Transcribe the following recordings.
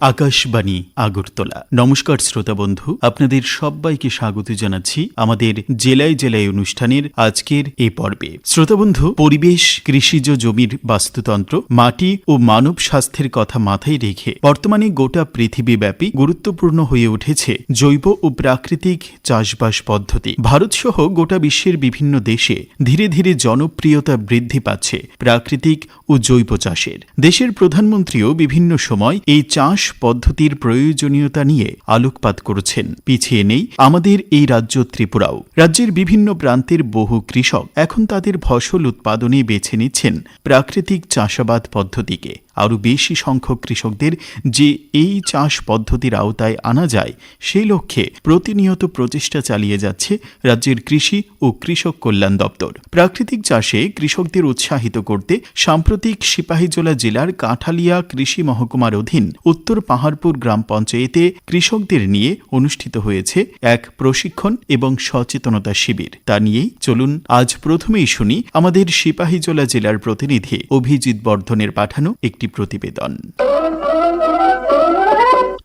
আকাশবাণী আগরতলা। নমস্কার শ্রোতা বন্ধু, আপনাদের সবাইকে স্বাগত জানাচ্ছি আমাদের জেলায় জেলায় অনুষ্ঠানের আজকের এ পর্বে। শ্রোতা বন্ধু, পরিবেশ, কৃষিজ জমির বাস্তুতন্ত্র, মাটি ও মানব স্বাস্থ্যের কথা মাথায় রেখে বর্তমানে গোটা পৃথিবীব্যাপী গুরুত্বপূর্ণ হয়ে উঠেছে জৈব ও প্রাকৃতিক চাষবাস পদ্ধতি। ভারতসহ গোটা বিশ্বের বিভিন্ন দেশে ধীরে ধীরে জনপ্রিয়তা বৃদ্ধি পাচ্ছে প্রাকৃতিক ও জৈব চাষের। দেশের প্রধানমন্ত্রীও বিভিন্ন সময় এই চাষ পদ্ধতির প্রয়োজনীয়তা নিয়ে আলোকপাত করেছেন। পিছিয়ে নেই আমাদের এই রাজ্য ত্রিপুরাও। রাজ্যের বিভিন্ন প্রান্তের বহু কৃষক এখন তাদের ফসল উৎপাদনে বেছে নিচ্ছেন প্রাকৃতিক চাষাবাদ পদ্ধতিকে। আরও বেশি সংখ্যক কৃষকদের যে এই চাষ পদ্ধতির আওতায় আনা যায়, সেই লক্ষ্যে প্রতিনিয়ত প্রচেষ্টা চালিয়ে যাচ্ছে রাজ্যের কৃষি ও কৃষক কল্যাণ দপ্তর। প্রাকৃতিক চাষে কৃষকদের উৎসাহিত করতে সাম্প্রতিক সিপাহীজলা জেলার কাঠালিয়া কৃষি মহকুমার অধীন উত্তর পাহাড়পুর গ্রাম পঞ্চায়েতে কৃষকদের নিয়ে অনুষ্ঠিত হয়েছে এক প্রশিক্ষণ এবং সচেতনতা শিবির। তা নিয়েই চলুন আজ প্রথমেই শুনি আমাদের সিপাহীজলা জেলার প্রতিনিধি অভিজিৎ বর্ধনের পাঠানো একটি প্রতিবেদন।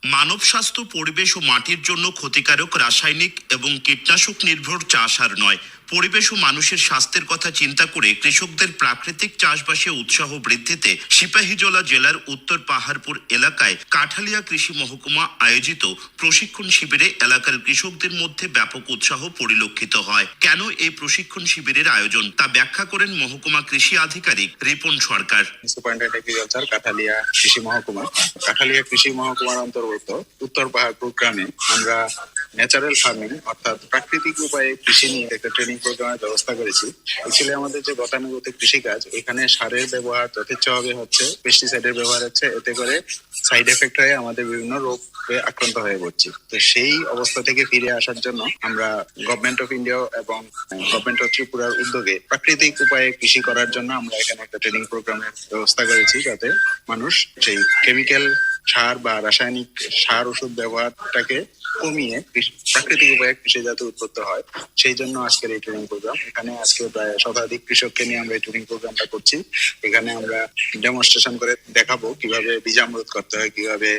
মানব স্বাস্থ্য, পরিবেশ ও মাটির জন্য ক্ষতিকারক রাসায়নিক এবং কীটনাশক নির্ভর চাষ আর নয় পরিবেশ ও মানুষের স্বাস্থ্যের কথা চিন্তা করে কৃষকদের প্রাকৃতিক চাষবাসে উৎসাহ বৃদ্ধিতে সিপাহীজলা জেলার উত্তর পাহাড়পুর এলাকায় কাঠালিয়া কৃষি মহকুমা আয়োজিত প্রশিক্ষণ শিবিরে এলাকার কৃষকদের মধ্যে ব্যাপক উৎসাহ পরিলক্ষিত হয়। কেন এই প্রশিক্ষণ শিবিরের আয়োজন তা ব্যাখ্যা করেন মহকুমা কৃষি আধিকারিক রিপন সরকার। কাঠালিয়া কৃষি মহকুমা কাঠালিয়া কৃষি মহকুমার অন্তর্গত উত্তর পাহাড়পুর গ্রামে আমরা ন্যাচারাল ফার্মিং অর্থাৎ প্রাকৃতিক উপায়ে কৃষি নিয়ে একটা ট্রেনিং প্রোগ্রামের ব্যবস্থা করেছি। অ্যাকচুয়ালি আমাদের যে গতানুগতিক কৃষিকাজ, এখানে সারের ব্যবহার যথেচ্ছভাবে হচ্ছে পেস্টিসাইডের ব্যবহার হচ্ছে, এতে করে সাইড এফেক্ট হয়ে আমাদের বিভিন্ন রোগে আক্রান্ত হয়ে পড়ছি। তো সেই অবস্থা থেকে ফিরে আসার জন্য আমরা গভর্নমেন্ট অফ ইন্ডিয়া এবং গভর্নমেন্ট অফ ত্রিপুরার উদ্যোগে প্রাকৃতিক উপায়ে কৃষি করার জন্য আমরা এখানে একটা ট্রেনিং প্রোগ্রামের ব্যবস্থা করেছি যাতে মানুষ সেই কেমিক্যাল সার বা রাসায়নিক সার ওষুধ ব্যবহারটাকে কমিয়ে প্রাকৃতিক উপায়ে কৃষি যাতে উৎপত্তি হয়। সেই জন্য আজকের এই ট্রেনিং প্রোগ্রাম এখানে আজকে প্রায় শতাধিক কৃষককে নিয়ে আমরা ট্রেনিং প্রোগ্রামটা করছি। এখানে আমরা ডেমনস্ট্রেশন করে দেখাবো কীভাবে করতে হয়, কীভাবে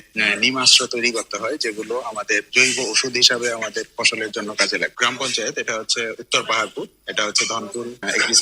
নিমাস্ত্র তৈরি করতে হয়, যেগুলো আমাদের জৈব ওষুধ হিসাবে আমাদের ফসলের জন্য কাজে লাগে। গ্রাম পঞ্চায়েত, এটা হচ্ছে উত্তর পাহাড়পুর, এটা হচ্ছে ধনপুর এগ্রি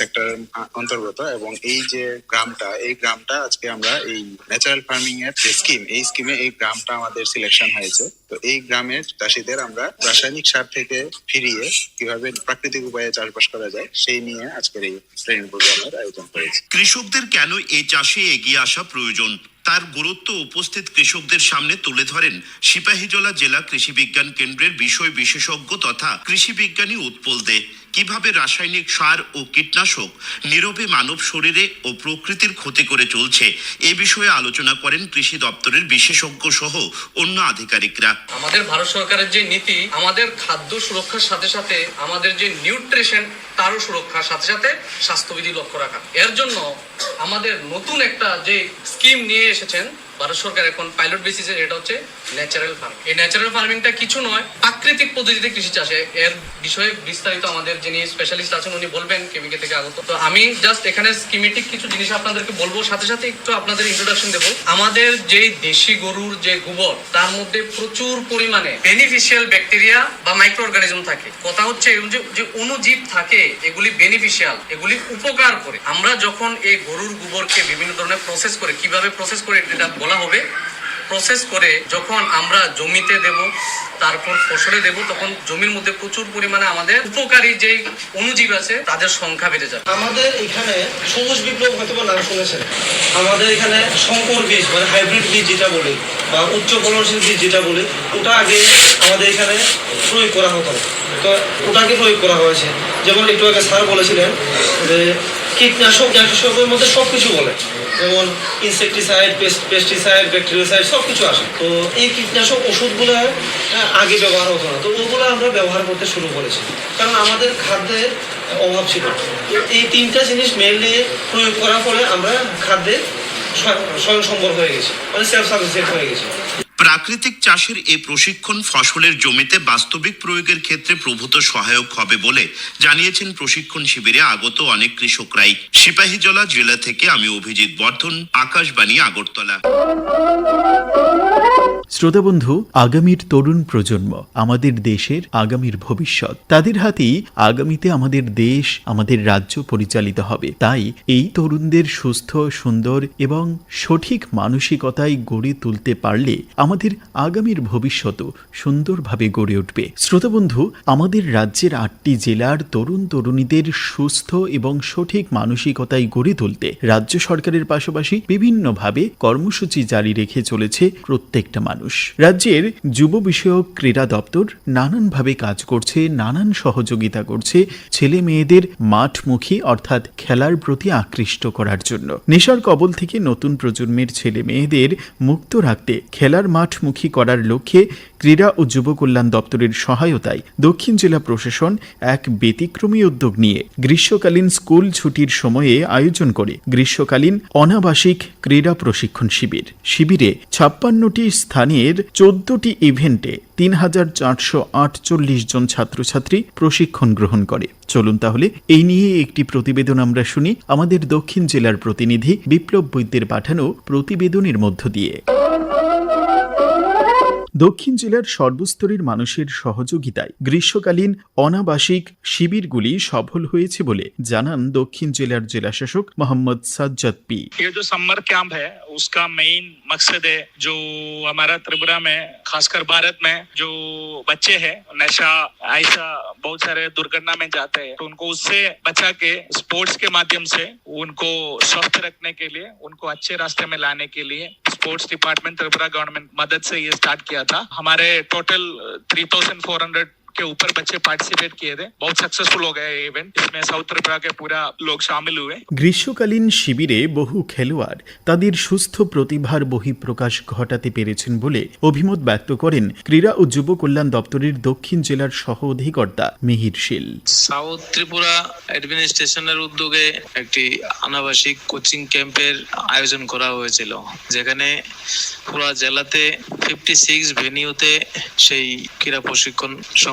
অন্তর্গত এবং এই যে গ্রামটা, এই গ্রামটা আজকে আমরা এই ন্যাচারাল ফার্মিং এর যে স্কিম এই স্কিমে এই গ্রামটা আমাদের সিলেকশন হয়েছে। তো এই গ্রামের চাষিদের আমরা রাসায়নিক সার থেকে ফিরিয়ে কীভাবে প্রাকৃতিক উপায়ে চাষবাস করা যায়, সেই নিয়ে আজকের এই শ্রেণি প্রোগ্রামের আয়োজন করেছি। কৃষকদের কেন এই চাষে এগিয়ে আসা প্রয়োজন? তার গুরুত্ব উপস্থিত কৃষকদের সামনে তুলে ধরেন সিপাহীজলা জেলা কৃষি বিজ্ঞান কেন্দ্রের বিষয় বিশেষজ্ঞ তথা কৃষি বিজ্ঞানী উৎপল দে। কীভাবে রাসায়নিক সার ও কীটনাশক নীরবে মানব শরীরে ও প্রকৃতির ক্ষতি করে চলছে, এ বিষয়ে আলোচনা করেন কৃষি দপ্তরের বিশেষজ্ঞ সহ অন্য আধিকারিকরা। আমাদের ভারত সরকারের যে নীতি, আমাদের খাদ্য সুরক্ষার সাথে সাথে আমাদের যে নিউট্রিশন, তারও সুরক্ষার সাথে সাথে স্বাস্থ্যবিধি লক্ষ্য রাখা। এর জন্য আমাদের নতুন একটা যে স্কিম নিয়ে এসেছেন, ভারত সরকার এখন পাইলট বেসিসে এটা হচ্ছে ন্যাচারাল ফার্মিং। এই ন্যাচারাল ফার্মিংটা কিছু নয়, প্রাকৃতিক পদ্ধতিতে কৃষি চাষে। এর বিষয়ে বিস্তারিত আমাদের যিনি স্পেশালিস্ট আছেন, উনি বলবেন কেমিকে থেকে আগত। তো আমি জাস্ট এখানে স্কিমেটিক কিছু জিনিস আপনাদেরকে বলব, সাথে সাথে একটু আপনাদের ইন্ট্রোডাকশন দেবো। আমাদের দেশি গরুর যে গোবর, তার মধ্যে প্রচুর পরিমাণে বেনিফিশিয়াল ব্যাকটেরিয়া বা মাইক্রো অর্গানিজম থাকে। কথা হচ্ছে যে অণুজীব থাকে, এগুলি বেনিফিশিয়াল এগুলি উপকার করে। আমরা যখন এই গরুর গোবরকে বিভিন্ন ধরনের প্রসেস করে, কীভাবে প্রসেস করে, এটা বলা হবে প্রসেস করে যখন আমরা জমিতে দেব, তারপর ফসলে দেব, তখন জমির মধ্যে প্রচুর পরিমাণে আমাদের উপকারী যে অণুজীব আছে, তাদের সংখ্যা বেড়ে যাবে। আমাদের এখানে সবুজ বিপ্লব হয়তো নাম শুনেছেন। আমাদের এখানে শঙ্কর বীজ মানে হাইব্রিড বীজ যেটা বলি, বা উচ্চ ফলনশীল বীজ যেটা বলি, ওটা আগে আমাদের এখানে প্রয়োগ করা হতো। তো ওটাকে প্রয়োগ করা হয়েছে। যেমন একটু আগে স্যার বলেছিলেন যে কীটনাশক, কীটনাশকের মধ্যে সব কিছু বলে। যেমন ইনসেকটিসাইড পেস্টিসাইড ব্যাকটেরিয়াসাইড সব কিছু আসে। তো এই কীটনাশক ওষুধগুলো আগে ব্যবহার হতো না। তো ওগুলো আমরা ব্যবহার করতে শুরু করেছি। কারণ আমাদের খাদ্যের অভাব ছিল। তো এই তিনটা জিনিস মেনলি প্রয়োগ করার ফলে আমরা খাদ্যে স্বয়ং- স্বয়ংসম্বর হয়ে গেছি। মানে সেলফ সাফিসিয়েন্ট হয়ে গেছি। প্রাকৃতিক চাষের এই প্রশিক্ষণ ফসলের জমিতে বাস্তবিক প্রয়োগের ক্ষেত্রে প্রভূত সহায়ক হবে বলে জানিয়েছেন প্রশিক্ষণ শিবিরে আগত অনেক কৃষকরাই। সিপাহীজলা জেলা থেকে আমি অভিজিৎ বর্ধন, আকাশবাণী, আগরতলা। শ্রোতা বন্ধু, আগামীর তরুণ প্রজন্ম, আমাদের দেশের আগামীর ভবিষ্যৎ, তাদের হাতেই আগামীতে আমাদের দেশ, আমাদের রাজ্য পরিচালিত হবে। তাই এই তরুণদের সুস্থ, সুন্দর এবং সঠিক মানসিকতায় গড়ে তুলতে পারলে আমাদের আগামীর ভবিষ্যৎও সুন্দরভাবে গড়ে উঠবে। শ্রোতা বন্ধু আমাদের রাজ্যের আটটি জেলার তরুণ তরুণীদের সুস্থ এবং সঠিক মানসিকতায় গড়ে তুলতে রাজ্য সরকারের পাশাপাশি বিভিন্নভাবে কর্মসূচি জারি রেখে চলেছে প্রত্যেকটা মানুষ। রাজ্যের যুব বিষয়ক ক্রীড়া দপ্তর নানানভাবে কাজ করছে, নানান সহযোগিতা করছে ছেলে মেয়েদের মাঠমুখী অর্থাৎ খেলার প্রতি আকৃষ্ট করার জন্য। নেশার কবল থেকে নতুন প্রজন্মের ছেলে মেয়েদের মুক্ত রাখতে খেলার মাঠমুখী করার লক্ষ্যে ক্রীড়া ও যুব কল্যাণ দপ্তরের সহায়তায় দক্ষিণ জেলা প্রশাসন এক ব্যতিক্রমী উদ্যোগ নিয়ে গ্রীষ্মকালীন স্কুল ছুটির সময়ে আয়োজন করে গ্রীষ্মকালীন অনাবাসিক ক্রীড়া প্রশিক্ষণ শিবির। শিবিরে ছাপ্পান্নটি স্থানের চোদ্দটি ইভেন্টে তিন হাজার চারশো আটচল্লিশ জন ছাত্রছাত্রী প্রশিক্ষণ গ্রহণ করে। চলুন তাহলে এই নিয়ে একটি প্রতিবেদন আমরা শুনি আমাদের দক্ষিণ জেলার প্রতিনিধি বিপ্লব বৈদ্যের পাঠানো প্রতিবেদনের মধ্য দিয়ে। দক্ষিণ জেলার সর্বস্তরের মানুষের সহযোগিতায় গ্রীষ্মকালীন অনাবাসিক শিবিরগুলি সফল হয়েছে বলে জানান দক্ষিণ জেলার জেলাশাসক মোহাম্মদ সাজ্জাদ পি ये जो समर कैंप है उसका मेन मकसद है जो हमारा त्रिपुरा में खासकर भारत में जो बच्चे हैं नशा ऐसा बहुत सारे दुर्घटना में जाते हैं तो उनको उससे बचा के स्पोर्ट्स के माध्यम से उनको स्वस्थ रखने के लिए उनको अच्छे रास्ते में लाने के लिए स्पोर्ट्स डिपार्टमेंट त्रिपुरा गवर्नमेंट मदद से ये स्टार्ट किया था। हमारे total three thousand four hundred के ऊपर बच्चे पार्टिसिपेट किए थे बहुत सक्सेसफुल हो गया ये इवेंट इसमें साउथ त्रिपुरा के पूरा लोग शामिल हुए গ্রীষ্মকালীন শিবিরে বহু খেলোয়াড় তাদের সুস্থ প্রতিভার বহিঃপ্রকাশ ঘটাতে পেরেছেন বলে অভিমত ব্যক্ত করেন ক্রীড়া ও যুব কল্যাণ দপ্তরের দক্ষিণ জেলার সহ অধিকর্তা মিহির শীল সাউথ ত্রিপুরা অ্যাডমিনিস্ট্রেশনের উদ্যোগে একটি আনাবাসিক কোচিং ক্যাম্পের আয়োজন করা হয়েছিল যেখানে পুরা জেলাতে ফিফটি সিক্স ভেনিউতে সেই ক্রীড়া প্রশিক্ষণ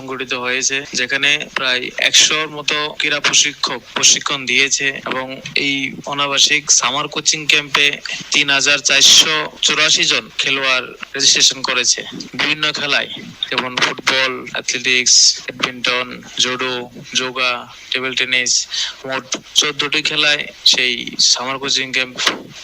সংগঠিত হয়েছে, যেখানে প্রায় একশোর মতো ক্রীড়া প্রশিক্ষক প্রশিক্ষণ দিয়েছে এবং এই অনাবাসিক সামার কোচিং ক্যাম্পে তিন হাজার চারশো চুরাশি জন খেলোয়াড় রেজিস্ট্রেশন করেছে। বিভিন্ন খেলায়, যেমন football athletics badminton judo yoga table tennis মোট চোদ্দটি খেলায় সেই সামার কোচিং ক্যাম্প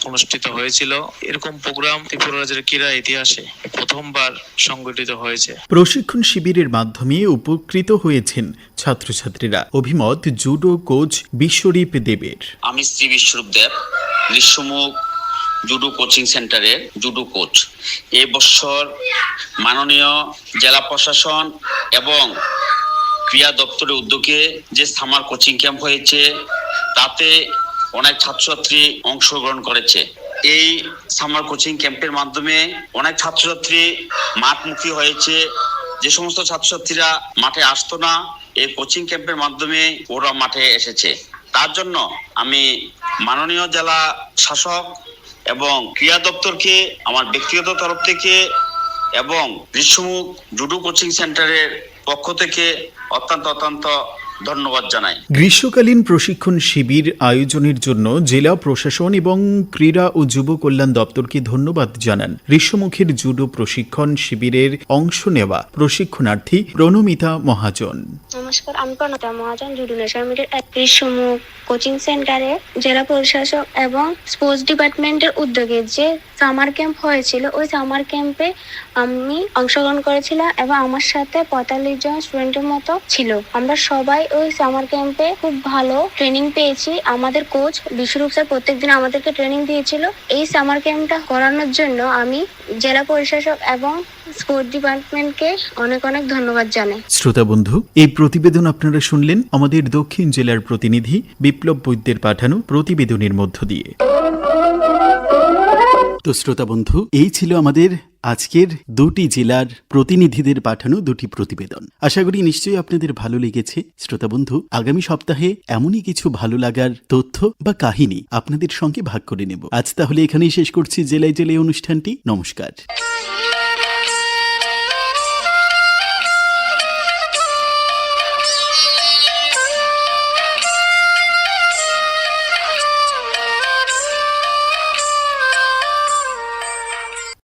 অনুষ্ঠিত হয়েছিল। এরকম প্রোগ্রাম ত্রিপুরা রাজ্যের ক্রীড়া ইতিহাসে প্রথমবার সংগঠিত হয়েছে। প্রশিক্ষণ শিবিরের মাধ্যমে উপকৃত হয়েছেন ছাত্রছাত্রীরা। অভিমত, জুডো কোচ বিশ্বরূপ দেবের। আমি শ্রী বিশ্বরূপ দেব গ্রীষ্মমুখ জুডো কোচিং সেন্টারের জুডো কোচ। এই বছর মাননীয় জেলা প্রশাসন এবং ক্রীড়া দপ্তরের উদ্যোগে যে সামার কোচিং ক্যাম্প হয়েছে, তাতে অনেক ছাত্রছাত্রী অংশগ্রহণ করেছে। এই সামার কোচিং ক্যাম্পের মাধ্যমে অনেক ছাত্রছাত্রী মাঠমুখী হয়েছে যে সমস্ত ছাত্রছাত্রীরা মাঠে আসতো না, এই কোচিং ক্যাম্পের মাধ্যমে ওরা মাঠে এসেছে। তার জন্য আমি মাননীয় জেলা শাসক এবং ক্রীড়া দপ্তরকে, আমার ব্যক্তিগত তরফ থেকে এবং গ্রীষ্মমুখ জুডো কোচিং সেন্টারের পক্ষ থেকে অত্যন্ত অত্যন্ত ধন্যবাদ জানাই। গ্রীষ্মকালীন প্রশিক্ষণ শিবির আয়োজনের জন্য জেলা প্রশাসন এবং ক্রীড়া ও যুব কল্যাণ দপ্তরকে ধন্যবাদ জানান। গ্রীষ্মমুখীর জুডো প্রশিক্ষণ শিবিরের অংশ নেওয়া প্রশিক্ষণার্থী প্রণমিতা মহাজন। নমস্কার আমি প্রণতা মহাজন জুডু মিডিয়ার এক গ্রীষ্মমুখ কোচিং সেন্টারে জেলা প্রশাসক এবং স্পোর্টস ডিপার্টমেন্টের উদ্যোগে যে সামার ক্যাম্প হয়েছিল ওই সামার ক্যাম্পে আমি অংশগ্রহণ করেছিলাম এবং আমার সাথে পঁয়তাল্লিশ জন স্টুডেন্টের মতো ছিল। আমরা সবাই ওই সামার ক্যাম্পে খুব ভালো ট্রেনিং পেয়েছি। আমাদের কোচ বিশ্বরূপ স্যার প্রত্যেকদিন আমাদেরকে ট্রেনিং দিয়েছিল। এই সামার ক্যাম্পটা করানোর জন্য আমি জেলা প্রশাসক এবং স্পোর্টস ডিপার্টমেন্টকে অনেক অনেক ধন্যবাদ জানাই। শ্রোতা বন্ধু, এই প্রতিবেদন আপনারা শুনলেন আমাদের দক্ষিণ জেলার প্রতিনিধি বিপ্লব বৈদ্যের পাঠানো প্রতিবেদনের মধ্য দিয়ে। তো শ্রোতা বন্ধু, এই ছিল আমাদের আজকের দুটি জেলার প্রতিনিধিদের পাঠানো দুটি প্রতিবেদন। আশা করি নিশ্চয়ই আপনাদের ভালো লেগেছে। শ্রোতা বন্ধু, আগামী সপ্তাহে এমনই কিছু ভালো লাগার তথ্য বা কাহিনী আপনাদের সঙ্গে ভাগ করে নেব। আজ তাহলে এখানেই শেষ করছি। জেলায় জেলায় অনুষ্ঠানটি। নমস্কার।